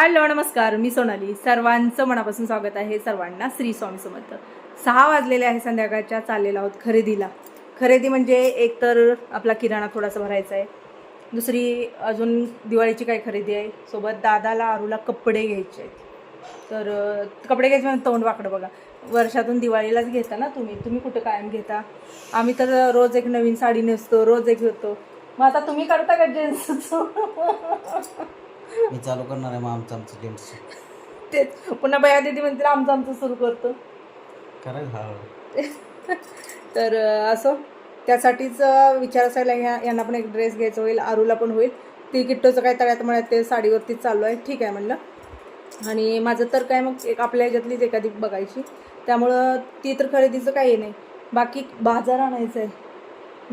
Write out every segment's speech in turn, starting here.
Hello नमस्कार. मी सोनाली. सर्वांचं मनापासून स्वागत आहे. सर्वांना श्री स्वामी समर्थ. सहा वाजलेले आहे संध्याकाळच्या चाललेला आहोत खरेदीला. खरेदी म्हणजे एक तर आपला किराणा थोडासा भरायचा आहे. दुसरी अजून दिवाळीची काय खरेदी आहे. सोबत दादाला आरूला कपडे घ्यायचे आहेत. तर कपडे घ्यायचे म्हणजे तोंड वाकडं बघा. वर्षातून दिवाळीलाच घेता ना तुम्ही? तुम्ही कुठं कायम घेता? आम्ही तर रोज एक नवीन साडी नेसतो रोज एक घेतो मग आता तुम्ही करता का जेन्ट्स मी चालू करणार आहे मग आमचं आमचं जेंट्स तेच. पुन्हा बया दिदी म्हणतील आमचं आमचं सुरू करतो. करा हा. तर अं, असं. त्यासाठीच अं, विचार असायला ह्या यांना पण एक ड्रेस घ्यायचा होईल आरूला पण होईल. ती किट्टोचं काय तळ्यात म्हणत ते साडीवरतीच चालू आहे. ठीक आहे म्हणलं. आणि माझं तर काय मग एक आपल्या ह्याच्यातलीच एखादी बघायची. त्यामुळं ती तर खरेदीचं काही नाही. बाकी बाजार आणायचं आहे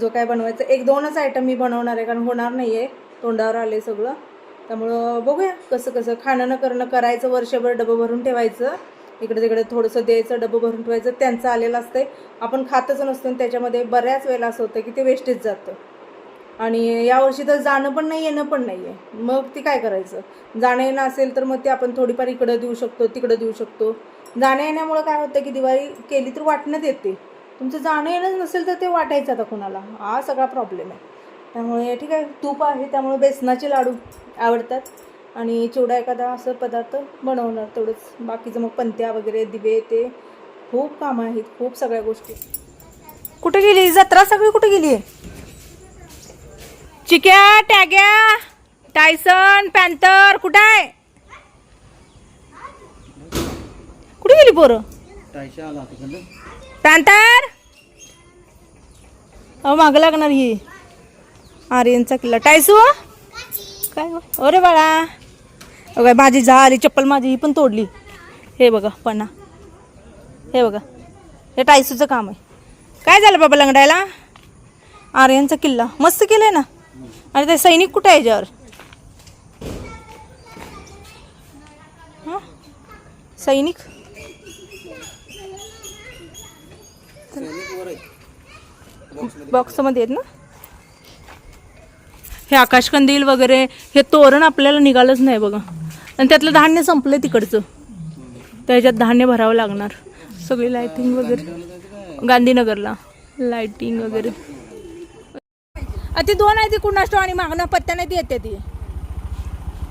जो काय बनवायचं एक दोनच आयटम मी बनवणार आहे कारण होणार नाही आहे तोंडावर आले सगळं. त्यामुळं बघूया कसं कसं खाणं न करणं करायचं वर्षभर डबं भरून ठेवायचं. इकडे तिकडे थोडंसं द्यायचं डबं भरून ठेवायचं त्यांचं आलेलं असतंय. आपण खातच नसतो आणि त्याच्यामध्ये बऱ्याच वेळेला असं होतं की ते वेस्टेज जातं. आणि यावर्षी तर जाणं पण नाही येणं पण नाही आहे मग ती काय करायचं? जाणं येणं असेल तर मग ते आपण थोडीफार इकडं देऊ शकतो तिकडं देऊ शकतो. जाणं येण्यामुळं काय होतं की दिवाळी केली तर वाटण्यात येते तुमचं जाणं येणं नसेल तर ते वाटायचं आता कोणाला. हा सगळा प्रॉब्लेम आहे. त्यामुळे ठीक आहे तूप आहे त्यामुळे बेसनाचे लाडू आवडतात. आणि चिवडा एखादा असं पदार्थ बनवणार तेवढंच. बाकीचं मग पंत्या वगैरे दिवे ते खूप कामं आहेत खूप सगळ्या गोष्टी. कुठे गेली? जत्रा सगळी कुठे गेली? आहे चिक्या टॅग्या टायसन पॅन्थर कुठं आहे? कुठे गेली पोरं? पॅन्थर? अहो मागं लागणार ही. आर्यनचा किल्ला. टायसू काय? अरे बाळा. अगं माझी झाली चप्पल माझी ही पण तोडली. हे बघा पणा हे बघा. हे टायसूचं काम आहे. काय झालं बाबा लंगडायला? आर्यनचा किल्ला. मस्त केलंय ना? आणि ते सैनिक कुठे आहे याच्यावर? हं? सैनिक? बॉक्समध्ये आहेत ना? हे आकाशकंदील वगैरे हे तोरण आपल्याला निघालंच नाही बघा. आणि त्यातलं धान्य संपलं तिकडचं. त्याच्यात धान्य भरावं लागणार. सगळी लायटिंग वगैरे. गांधीनगरला. लायटिंग वगैरे. ती दोन आहे ती कुणाष्टो आणि मागणं पत्त्या नाही ती येते ती.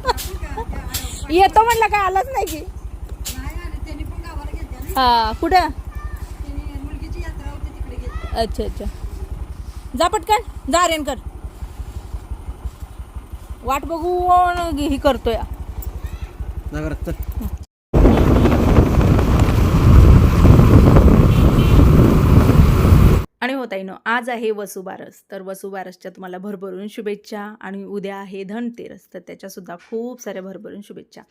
येतो म्हटलं काय आलाच नाही की. हा कुठं? अच्छा अच्छा. जा पटकन. जा रेनकर वाट बघून ही करतोय. जागरात हो चल ना आज आहे वसुबारस. तर वसुबारसच्या तुम्हाला भरभरून शुभेच्छा आणि उद्या आहे धनतेरस. तर त्याच्यासुद्धा खूप साऱ्या भरभरून शुभेच्छा.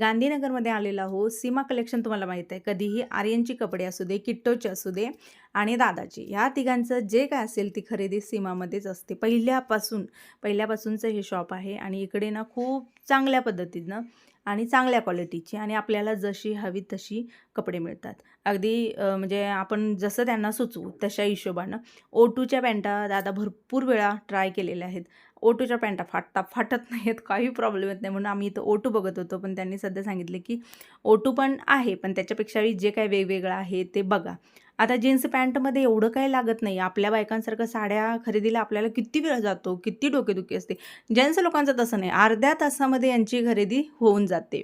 गांधीनगरमध्ये आलेला हो सीमा कलेक्शन तुम्हाला माहीत आहे. कधीही आर्यनची कपडे असू दे किट्टोचे असू दे आणि दादाची. ह्या तिघांचं जे काय असेल ती खरेदी सीमामध्येच असते. पहिल्यापासून पहिल्यापासूनचं हे शॉप आहे आणि इकडे ना खूप चांगल्या पद्धतीनं आणि चांगल्या क्वालिटीची आणि आपल्याला जशी हवी तशी कपडे मिळतात. अगदी म्हणजे आपण जसं त्यांना सुचवू तशा हिशोबानं ओटूच्या पॅन्टा दादा भरपूर वेळा ट्राय केलेल्या आहेत. ओटूच्या पॅन्टा फाटता फाटत नाही आहेत काही प्रॉब्लेम येत नाही. म्हणून आम्ही इथं ओटू बघत होतो. पण त्यांनी सध्या सांगितले की ओटू पण आहे पण त्याच्यापेक्षाही जे काही वेगवेगळं आहे ते बघा. आता जीन्स पॅन्टमध्ये एवढं काही लागत नाही. आपल्या बायकांसारखं साड्या खरेदीला आपल्याला किती वेळ जातो किती डोकेदुखी असते. जेंट्स लोकांचं तसं नाही. अर्ध्या तासामध्ये यांची खरेदी होऊन जाते.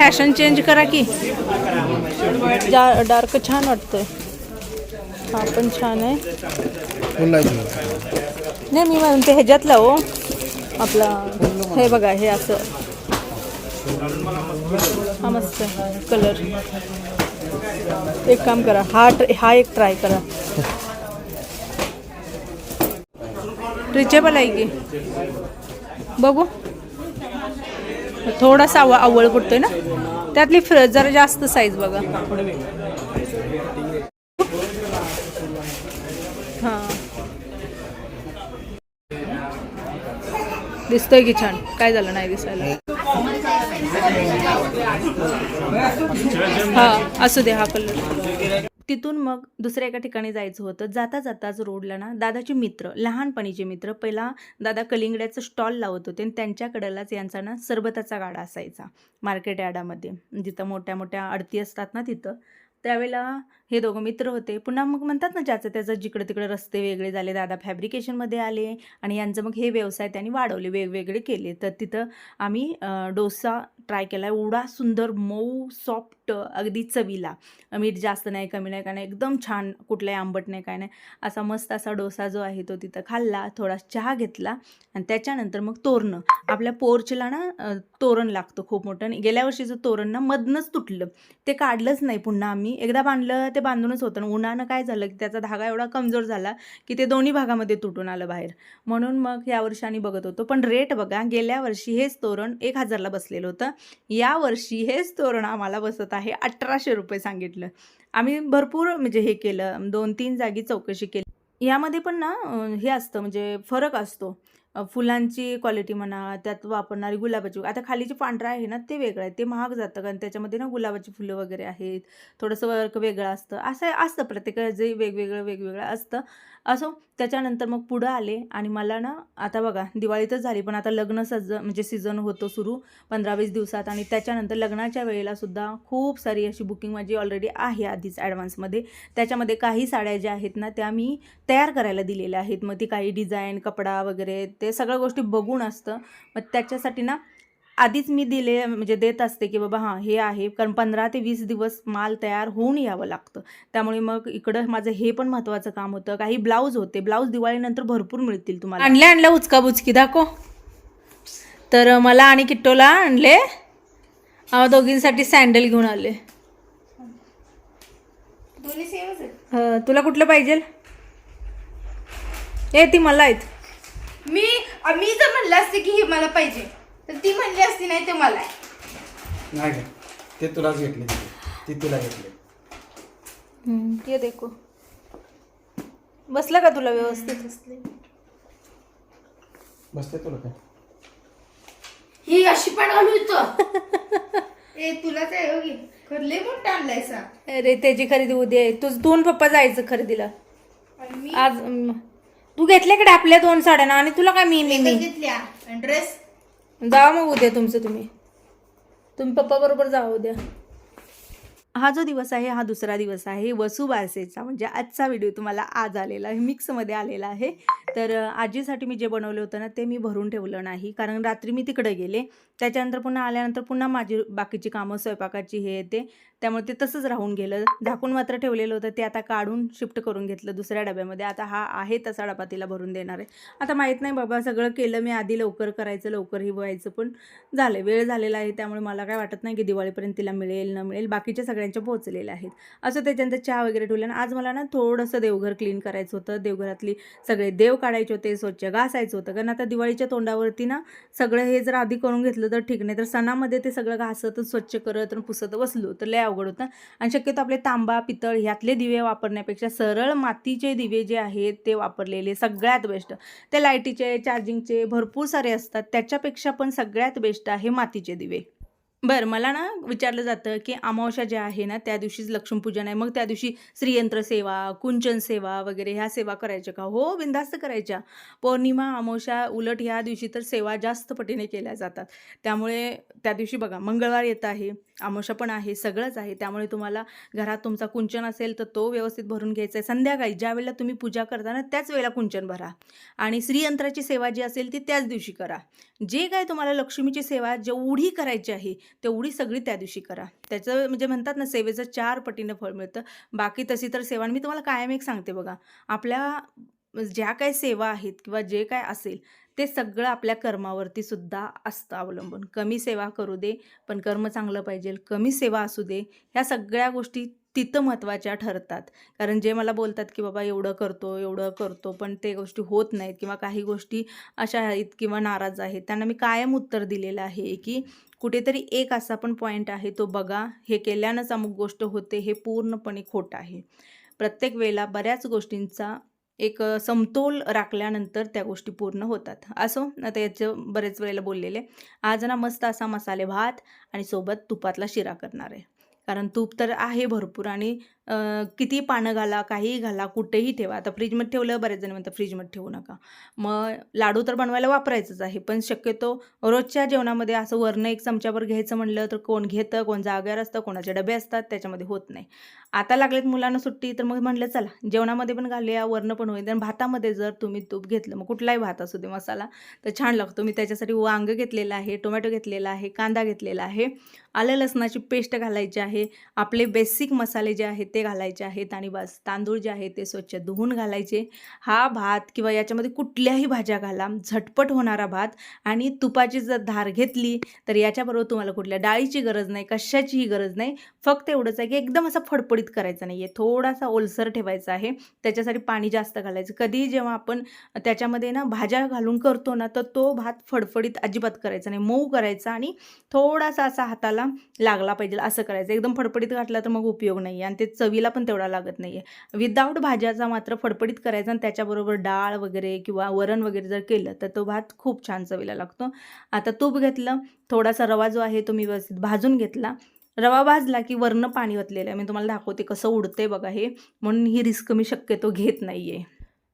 फॅशन चेंज करा की. डार्क छान वाटतं हा पण छान आहे. नाही मी म्हणते ह्याच्यातला हो. आपला हे बघा हे असं. हा मस्त कलर एक काम करा हा ट्र- हा एक ट्राय करा. रिचेबल आहे की. बघू. थोडासा आव आवळ पडतोय ना? त्यातली फ्र जरा जास्त साईज बघा. दिसतोय की छान? काय झालं नाही दिसायला? हा असू दे हा कलर तिथून मग दुसऱ्या एका ठिकाणी जायचं होतं. जाता जाताच रोडला ना दादाचे मित्र लहानपणीचे मित्र पहिला दादा कलिंगड्याचं स्टॉल लावत होते आणि त्यांच्याकडलाच यांचा ना सरबताचा गाडा असायचा मार्केट यार्डामध्ये. जिथं मोठ्या मोठ्या आडती असतात ना तिथं. त्यावेळेला हे दोघं मित्र होते. पुन्हा मग म्हणतात ना ज्याचं त्याचं जिकडे तिकडे रस्ते वेगळे झाले दादा फॅब्रिकेशनमध्ये आले आणि यांचं मग हे व्यवसाय त्यांनी वाढवले वेगवेगळे केले. तर तिथं आम्ही डोसा ट्राय केला. एवढा सुंदर मऊ सॉफ्ट अगदी चवीला. मीठ जास्त नाही कमी नाही काय नाही एकदम छान कुठलाही आंबट नाही काय नाही. असा मस्त असा डोसा जो आहे तो तिथं खाल्ला थोडा चहा घेतला आणि त्याच्यानंतर मग तोरणं. आपल्या पोर्चला ना तोरण लागतं खूप मोठं आणि गेल्या वर्षीचं तोरण ना मधनंच तुटलं. ते काढलंच नाही. पुन्हा आम्ही एकदा बांधलं ते बांधूनच होतं. आणि उन्हानं काय झालं की त्याचा धागा एवढा कमजोर झाला की ते दोन्ही भागामध्ये तुटून आलं बाहेर. म्हणून मग या वर्षी आम्ही बघत होतो. पण रेट बघा गेल्या वर्षी हेच तोरण एक हजारला बसलेलं होतं. या वर्षी हेच तोरण आम्हाला बसत आहे अठराशे रुपये सांगितलं. आम्ही भरपूर म्हणजे हे केलं. दोन तीन जागी चौकशी केली. यामध्ये पण ना हे असतं म्हणजे फरक असतो. फुलांची क्वालिटी म्हणा त्यात वापरणारी गुलाबाची आता खाली जे पांढरं आहे ना ते वेगळं आहे. ते महाग जातं कारण त्याच्यामध्ये ना गुलाबाची फुलं वगैरे आहेत. थोडंसं वर्क वेगळं असतं. असं असतं प्रत्येक जे वेगवेगळं वेगवेगळं असतं. असो त्याच्यानंतर मग पुढं आले आणि मला ना आता बघा दिवाळीतच झाली पण आता लग्न सज म्हणजे सीझन होतो सुरू पंधरा वीस दिवसात. आणि त्याच्यानंतर लग्नाच्या वेळेला सुद्धा खूप सारी अशी बुकिंग माझी ऑलरेडी आहे आधीच ॲडव्हान्समध्ये त्याच्यामध्ये काही साड्या ज्या आहेत ना त्या मी तयार करायला दिलेल्या आहेत. मग ती काही डिझाईन कपडा वगैरे ते सगळ्या गोष्टी बघून असतं. मग त्याच्यासाठी ना आधीच मी दिले म्हणजे देत असते की बाबा हां हे आहे. कारण पंधरा ते वीस दिवस माल तयार होऊन यावं लागतं. त्यामुळे मग इकडं माझं हे पण महत्त्वाचं काम होतं. काही ब्लाऊज होते. ब्लाऊज दिवाळीनंतर भरपूर मिळतील तुम्हाला. आणले आणलं उचका बुचकी दाखव. तर मला आणि किट्टोला आणले. दोघींसाठी सँडल घेऊन आले. तुला कुठलं पाहिजे? ए ती मला आहेत. मी मी जर म्हणलं असते की ही मला पाहिजे तर ती म्हणली असती नाही ते मला. आहे. नाही का ते तुलाच घेतले तिथे ती तुला घेतले. ये देखो. बसलं का तुला व्यवस्थित? बसते तुला काय? ही अशी पण घालू इथं. ए तुलाच आहे हो की? खरले मोठं आणलाय सा अरे त्याची खरेदी उद्या आहे. तुझ दोन पप्पा जायचं खरेदीला. आणि मी आज तू घेतल्याकडे आपल्या दोन साड्या ना आणि तुला काय मी मी मी घेतल्या. ड्रेस जावा मग उद्या तुमचं तुम्ही. तुम्ही पप्पा बरोबर जावा उद्या. हा जो दिवस आहे हा दुसरा दिवस आहे. वसुबारसेचा म्हणजे आजचा व्हिडिओ तुम्हाला आज आलेला आहे मिक्समध्ये आलेला आहे. तर आजीसाठी मी जे बनवलं होतं ना ते मी भरून ठेवलं नाही. कारण रात्री मी तिकडे गेले. त्याच्यानंतर पुन्हा आल्यानंतर पुन्हा माझी बाकीची कामं स्वयंपाकाची हे ते त्यामुळे ते तसंच राहून गेलं. झाकून मात्र ठेवलेलं होतं. ते आता काढून शिफ्ट करून घेतलं दुसऱ्या डब्यामध्ये. आता हा आहे तसा डबा तिला भरून देणार आहे. आता माहीत नाही बाबा सगळं केलं. मी आधी लवकर करायचं लवकरही व्हायचं पण झालं वेळ झालेला आहे त्यामुळे मला काय वाटत नाही की दिवाळीपर्यंत तिला मिळेल न मिळेल. बाकीच्या सगळ्यांच्या पोहोचलेल्या आहेत. असं त्याच्यानंतर चहा वगैरे ठेवलं आणि आज मला ना थोडंसं देवघर क्लीन करायचं होतं. देवघरातली सगळे देव काढायचे होते स्वच्छ घासायचं होतं. कारण आता दिवाळीच्या तोंडावरती ना सगळं हे जर आधी करून घेतलं तर ठीक नाही तर सणामध्ये ते सगळं घासत स्वच्छ करत आणि पुसत बसलो तर लय अवघड होतं. आणि शक्यतो आपले तांबा पितळ ह्यातले दिवे वापरण्यापेक्षा सरळ मातीचे दिवे जे आहेत ते वापरलेले सगळ्यात बेस्ट ते लाईटीचे चार्जिंगचे भरपूर सारे असतात. त्याच्यापेक्षा पण सगळ्यात बेस्ट आहे मातीचे दिवे. बरं मला ना विचारलं जातं की अमावस्या ज्या आहे ना त्या दिवशीच लक्ष्मीपूजन आहे. मग त्या दिवशी श्रीयंत्र सेवा कुंचन सेवा वगैरे ह्या सेवा करायच्या का? हो बिंदास्त करायच्या. पौर्णिमा अमावस्या उलट ह्या दिवशी तर सेवा जास्त पटीने केल्या जातात. त्यामुळे त्या दिवशी बघा मंगळवार येत आहे. आमोशा पण आहे सगळंच आहे. त्यामुळे तुम्हाला घरात तुमचा कुंचन असेल तर तो व्यवस्थित भरून घ्यायचा आहे. संध्याकाळी ज्या वेळेला तुम्ही पूजा करता ना त्याच वेळेला कुंचन भरा. आणि श्रीयंत्राची सेवा जी असेल ती त्याच दिवशी करा. जे काय तुम्हाला लक्ष्मीची सेवा जेवढी करायची आहे तेवढी सगळी त्या दिवशी करा. त्याचं म्हणजे म्हणतात ना सेवेचं चार पटीनं फळ मिळतं. बाकी तशी तर सेवा मी तुम्हाला कायम एक सांगते बघा. आपल्या ज्या काही सेवा आहेत किंवा जे काय असेल ते सगळं आपल्या कर्मावरती सुद्धा असतं अवलंबून. कमी सेवा करू दे पण कर्म चांगलं पाहिजे. कमी सेवा असू दे ह्या सगळ्या गोष्टी तिथं महत्त्वाच्या ठरतात. कारण जे मला बोलतात की बाबा एवढं करतो एवढं करतो पण ते गोष्टी होत नाहीत किंवा काही गोष्टी अशा आहेत किंवा नाराज आहेत. त्यांना मी कायम उत्तर दिलेलं आहे की कुठेतरी एक असा पण पॉईंट आहे तो बघा. हे केल्यानंच अमुक गोष्ट होते हे पूर्णपणे खोटं आहे. प्रत्येक वेळेला बऱ्याच गोष्टींचा एक समतोल राखल्यानंतर त्या गोष्टी पूर्ण होतात. असो आता याचं बरेच वेळेला बोललेले आज ना मस्त असा मसाले भात आणि सोबत तुपातला शिरा करणार आहे. कारण तूप तर आहे भरपूर आणि किती पानं घाला काहीही घाला कुठेही ठेवा. आता फ्रीजमध्ये ठेवलं बरेच जण म्हणतात फ्रीजमध्ये ठेवू नका. मग लाडू तर बनवायला वापरायचंच आहे पण शक्यतो रोजच्या जेवणामध्ये असं वरणं एक चमच्यावर घ्यायचं म्हणलं तर कोण घेतं कोण जाग्यावर असतं कोणाचे डबे असतात त्याच्यामध्ये होत नाही. आता लागलेत मुलांना सुट्टी तर मग म्हणलं चला जेवणामध्ये पण घालूया वरणं पण होईल. आणि भातामध्ये जर तुम्ही तूप घेतलं मग कुठलाही भात असू दे मसाला तर छान लागतो. मी त्याच्यासाठी वांग घेतलेलं आहे टोमॅटो घेतलेला आहे कांदा घेतलेला आहे. आलं लसणाची पेस्ट घालायची आहे. आपले बेसिक मसाले जे आहेत ते घालायचे आहेत आणि बस तांदूळ जे आहे ते स्वच्छ धुवून घालायचे. हा भात किंवा याच्यामध्ये कुठल्याही भाज्या घाला झटपट होणारा भात आणि तुपाची जर धार घेतली तर याच्याबरोबर तुम्हाला कुठल्या डाळीची गरज नाही कशाचीही गरज नाही. फक्त एवढंच आहे की एकदम असा फडफडीत करायचा नाही आहे थोडासा ओलसर ठेवायचा आहे. त्याच्यासाठी पाणी जास्त घालायचं. कधीही जेव्हा आपण त्याच्यामध्ये ना भाज्या घालून करतो ना तर तो भात फडफडीत अजिबात करायचा नाही. मऊ करायचा आणि थोडासा असा हाताला लागला पाहिजे असं करायचं. एकदम फडफडीत घातला तर मग उपयोग नाही आहे आणि ते चवीला पण तेवढा लागत नाही आहे विदाऊट भाज्याचा मात्र फडफडीत करायचा आणि त्याच्याबरोबर डाळ वगैरे किंवा वरण वगैरे जर केलं तर तो भात खूप छान चवीला लागतो. आता तूप घेतलं थोडासा रवा जो आहे तो मी व्यवस्थित भाजून घेतला. रवा भाजला की वरनं पाणी ओतलेलं आहे. मी तुम्हाला दाखवते कसं उडते बघा हे. म्हणून ही रिस्क मी शक्यतो घेत नाही आहे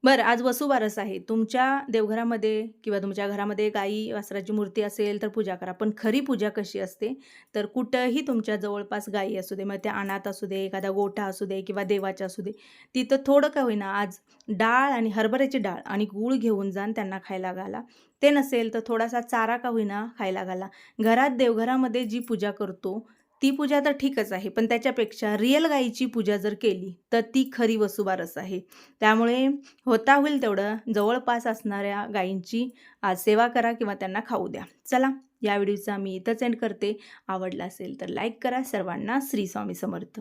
बरं आज वसुबारस आहे. तुमच्या देवघरामध्ये किंवा तुमच्या घरामध्ये गाई वासराची मूर्ती असेल तर पूजा करा. पण खरी पूजा कशी असते? तर कुठंही तुमच्या जवळपास गाई असू दे मग त्या अनाथ असू दे एखादा गोठा असू दे किंवा देवाच्या असू दे तिथं थोडं का होईना आज डाळ आणि हरभऱ्याची डाळ आणि गूळ घेऊन जाण त्यांना खायला घाला. ते नसेल तर थोडासा चारा का होईना खायला घाला. घरात देवघरामध्ये जी पूजा करतो ती पूजा तर ठीकच आहे पण त्याच्यापेक्षा रिअल गाईची पूजा जर केली तर ती खरी वसुबारस आहे. त्यामुळे होता होईल तेवढं जवळपास असणाऱ्या गायींची आज सेवा करा किंवा त्यांना खाऊ द्या. चला या व्हिडिओचा मी इथंच एंड करते. आवडला असेल तर लाईक करा. सर्वांना श्री स्वामी समर्थ.